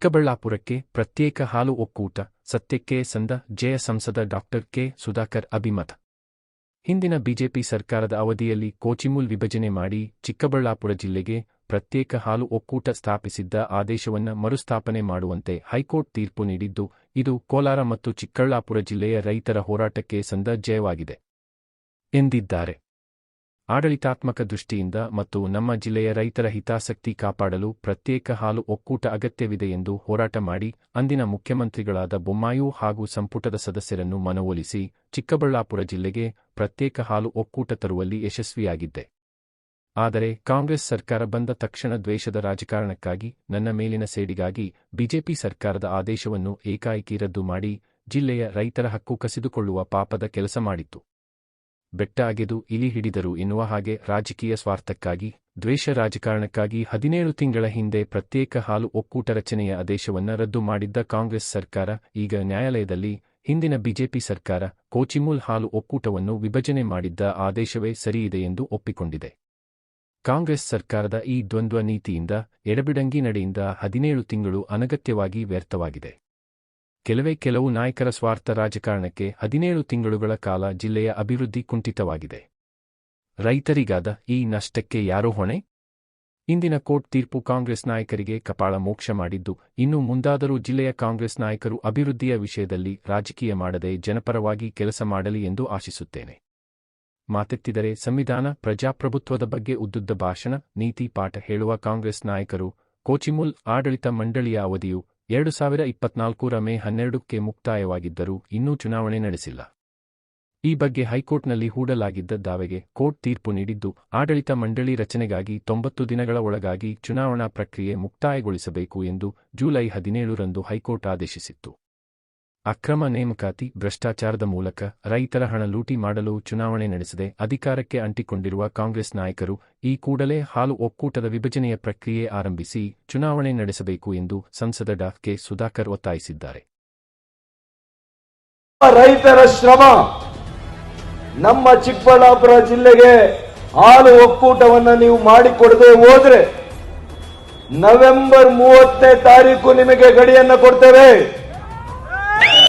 ಚಿಕ್ಕಬಳ್ಳಾಪುರಕ್ಕೆ ಪ್ರತ್ಯೇಕ ಹಾಲು ಒಕ್ಕೂಟ, ಸತ್ಯಕ್ಕೆ ಸಂದ, ಜಯ ಸಂಸದ ಡಾಕ್ಟರ್ ಕೆ. ಸುಧಾಕರ್ ಅಭಿಮತ. ಹಿಂದಿನ ಬಿಜೆಪಿ ಸರ್ಕಾರದ ಅವಧಿಯಲ್ಲಿ ಕೋಚಿಮುಲ್ ವಿಭಜನೆ ಮಾಡಿ ಚಿಕ್ಕಬಳ್ಳಾಪುರ ಜಿಲ್ಲೆಗೆ ಪ್ರತ್ಯೇಕ ಹಾಲು ಒಕ್ಕೂಟ ಸ್ಥಾಪಿಸಿದ್ದ ಆದೇಶವನ್ನು ಮರುಸ್ಥಾಪನೆ ಮಾಡುವಂತೆ ಹೈಕೋರ್ಟ್ ತೀರ್ಪು ನೀಡಿದ್ದು, ಇದು ಕೋಲಾರ ಮತ್ತು ಚಿಕ್ಕಬಳ್ಳಾಪುರ ಜಿಲ್ಲೆಯ ರೈತರ ಹೋರಾಟಕ್ಕೆ ಸಂದ ಜಯವಾಗಿದೆ ಎಂದಿದ್ದಾರೆ. ಆಡಳಿತಾತ್ಮಕ ದೃಷ್ಟಿಯಿಂದ ಮತ್ತು ನಮ್ಮ ಜಿಲ್ಲೆಯ ರೈತರ ಹಿತಾಸಕ್ತಿ ಕಾಪಾಡಲು ಪ್ರತ್ಯೇಕ ಹಾಲು ಒಕ್ಕೂಟ ಅಗತ್ಯವಿದೆ ಎಂದು ಹೋರಾಟ ಮಾಡಿ ಅಂದಿನ ಮುಖ್ಯಮಂತ್ರಿಗಳಾದ ಬೊಮ್ಮಾಯಿ ಹಾಗೂ ಸಂಪುಟದ ಸದಸ್ಯರನ್ನು ಮನವೊಲಿಸಿ ಚಿಕ್ಕಬಳ್ಳಾಪುರ ಜಿಲ್ಲೆಗೆ ಪ್ರತ್ಯೇಕ ಹಾಲು ಒಕ್ಕೂಟ ತರುವಲ್ಲಿ ಯಶಸ್ವಿಯಾಗಿದ್ದೆ. ಆದರೆ ಕಾಂಗ್ರೆಸ್ ಸರ್ಕಾರ ಬಂದ ತಕ್ಷಣ ದ್ವೇಷದ ರಾಜಕಾರಣಕ್ಕಾಗಿ ನನ್ನ ಮೇಲಿನ ಸೇಡಿಗಾಗಿ ಬಿಜೆಪಿ ಸರ್ಕಾರದ ಆದೇಶವನ್ನು ಏಕಾಏಕಿ ರದ್ದು ಮಾಡಿ ಜಿಲ್ಲೆಯ ರೈತರ ಹಕ್ಕು ಕಸಿದುಕೊಳ್ಳುವ ಪಾಪದ ಕೆಲಸ ಮಾಡಿತ್ತು. ಬೆಟ್ಟ ಅಗೆದು ಇಲಿ ಹಿಡಿದರು ಎನ್ನುವ ಹಾಗೆ ರಾಜಕೀಯ ಸ್ವಾರ್ಥಕ್ಕಾಗಿ, ದ್ವೇಷ ರಾಜಕಾರಣಕ್ಕಾಗಿ ಹದಿನೇಳು ತಿಂಗಳ ಹಿಂದೆ ಪ್ರತ್ಯೇಕ ಹಾಲು ಒಕ್ಕೂಟ ರಚನೆಯ ಆದೇಶವನ್ನ ರದ್ದು ಮಾಡಿದ್ದ ಕಾಂಗ್ರೆಸ್ ಸರ್ಕಾರ, ಈಗ ನ್ಯಾಯಾಲಯದಲ್ಲಿ ಹಿಂದಿನ ಬಿಜೆಪಿ ಸರ್ಕಾರ ಕೋಚಿಮೂಲ್ ಹಾಲು ಒಕ್ಕೂಟವನ್ನು ವಿಭಜನೆ ಮಾಡಿದ್ದ ಆದೇಶವೇ ಸರಿಯಿದೆ ಎಂದು ಒಪ್ಪಿಕೊಂಡಿದೆ. ಕಾಂಗ್ರೆಸ್ ಸರ್ಕಾರದ ಈ ದ್ವಂದ್ವ ನೀತಿಯಿಂದ ಎಡಬಿಡಂಗಿ ನಡೆಯಿಂದ ಹದಿನೇಳು ತಿಂಗಳು ಅನಗತ್ಯವಾಗಿ ವ್ಯರ್ಥವಾಗಿದೆ. ಕೆಲವೇ ಕೆಲವು ನಾಯಕರ ಸ್ವಾರ್ಥ ರಾಜಕಾರಣಕ್ಕೆ ಹದಿನೇಳು ತಿಂಗಳುಗಳ ಕಾಲ ಜಿಲ್ಲೆಯ ಅಭಿವೃದ್ಧಿ ಕುಂಠಿತವಾಗಿದೆ. ರೈತರಿಗಾದ ಈ ನಷ್ಟಕ್ಕೆ ಯಾರು ಹೊಣೆ? ಇಂದಿನ ಕೋರ್ಟ್ ತೀರ್ಪು ಕಾಂಗ್ರೆಸ್ ನಾಯಕರಿಗೆ ಕಪಾಳ ಮೋಕ್ಷ ಮಾಡಿದ್ದು, ಇನ್ನು ಮುಂದಾದರೂ ಜಿಲ್ಲೆಯ ಕಾಂಗ್ರೆಸ್ ನಾಯಕರು ಅಭಿವೃದ್ಧಿಯ ವಿಷಯದಲ್ಲಿ ರಾಜಕೀಯ ಮಾಡದೆ ಜನಪರವಾಗಿ ಕೆಲಸ ಮಾಡಲಿ ಎಂದು ಆಶಿಸುತ್ತೇನೆ. ಮಾತೆತ್ತಿದರೆ, ಸಂವಿಧಾನ ಪ್ರಜಾಪ್ರಭುತ್ವದ ಬಗ್ಗೆ ಉದ್ದುದ್ದ ಭಾಷಣ, ನೀತಿ ಪಾಠ ಹೇಳುವ ಕಾಂಗ್ರೆಸ್ ನಾಯಕರು, ಕೋಚಿಮುಲ್ ಆಡಳಿತ ಮಂಡಳಿಯ ಅವಧಿಯು ಎರಡು ಸಾವಿರ ಇಪ್ಪತ್ನಾಲ್ಕರ ಮೇ ಹನ್ನೆರಡಕ್ಕೆ ಮುಕ್ತಾಯವಾಗಿದ್ದರೂ ಇನ್ನೂ ಚುನಾವಣೆ ನಡೆಸಿಲ್ಲ. ಈ ಬಗ್ಗೆ ಹೈಕೋರ್ಟ್ನಲ್ಲಿ ಹೂಡಲಾಗಿದ್ದ ದಾವೆಗೆ ಕೋರ್ಟ್ ತೀರ್ಪು ನೀಡಿದ್ದು, ಆಡಳಿತ ಮಂಡಳಿ ರಚನೆಗಾಗಿ ತೊಂಬತ್ತು ದಿನಗಳ ಒಳಗಾಗಿ ಚುನಾವಣಾ ಪ್ರಕ್ರಿಯೆ ಮುಕ್ತಾಯಗೊಳಿಸಬೇಕು ಎಂದು ಜುಲೈ ಹದಿನೇಳರಂದು ಹೈಕೋರ್ಟ್ ಆದೇಶಿಸಿತ್ತು. ಅಕ್ರಮ ನೇಮಕಾತಿ, ಭ್ರಷ್ಟಾಚಾರದ ಮೂಲಕ ರೈತರ ಹಣ ಲೂಟಿ ಮಾಡಲು ಚುನಾವಣೆ ನಡೆಸದೆ ಅಧಿಕಾರಕ್ಕೆ ಅಂಟಿಕೊಂಡಿರುವ ಕಾಂಗ್ರೆಸ್ ನಾಯಕರು ಈ ಕೂಡಲೇ ಹಾಲು ಒಕ್ಕೂಟದ ವಿಭಜನೆಯ ಪ್ರಕ್ರಿಯೆ ಆರಂಭಿಸಿ ಚುನಾವಣೆ ನಡೆಸಬೇಕು ಎಂದು ಸಂಸದ ಡಾ. ಕೆ. ಸುಧಾಕರ್ ಒತ್ತಾಯಿಸಿದ್ದಾರೆ. ರೈತರ ಶ್ರಮ ನಮ್ಮ ಚಿಕ್ಕಬಳ್ಳಾಪುರ ಜಿಲ್ಲೆಗೆ ಹಾಲು ಒಕ್ಕೂಟವನ್ನು ನೀವು ಮಾಡಿಕೊಡದೆ ಹೋದ್ರೆ ನವೆಂಬರ್ ಮೂವತ್ತನೇ ತಾರೀಕು ನಿಮಗೆ ಗಡಿಯನ್ನ ಕೊಡ್ತೇವೆ.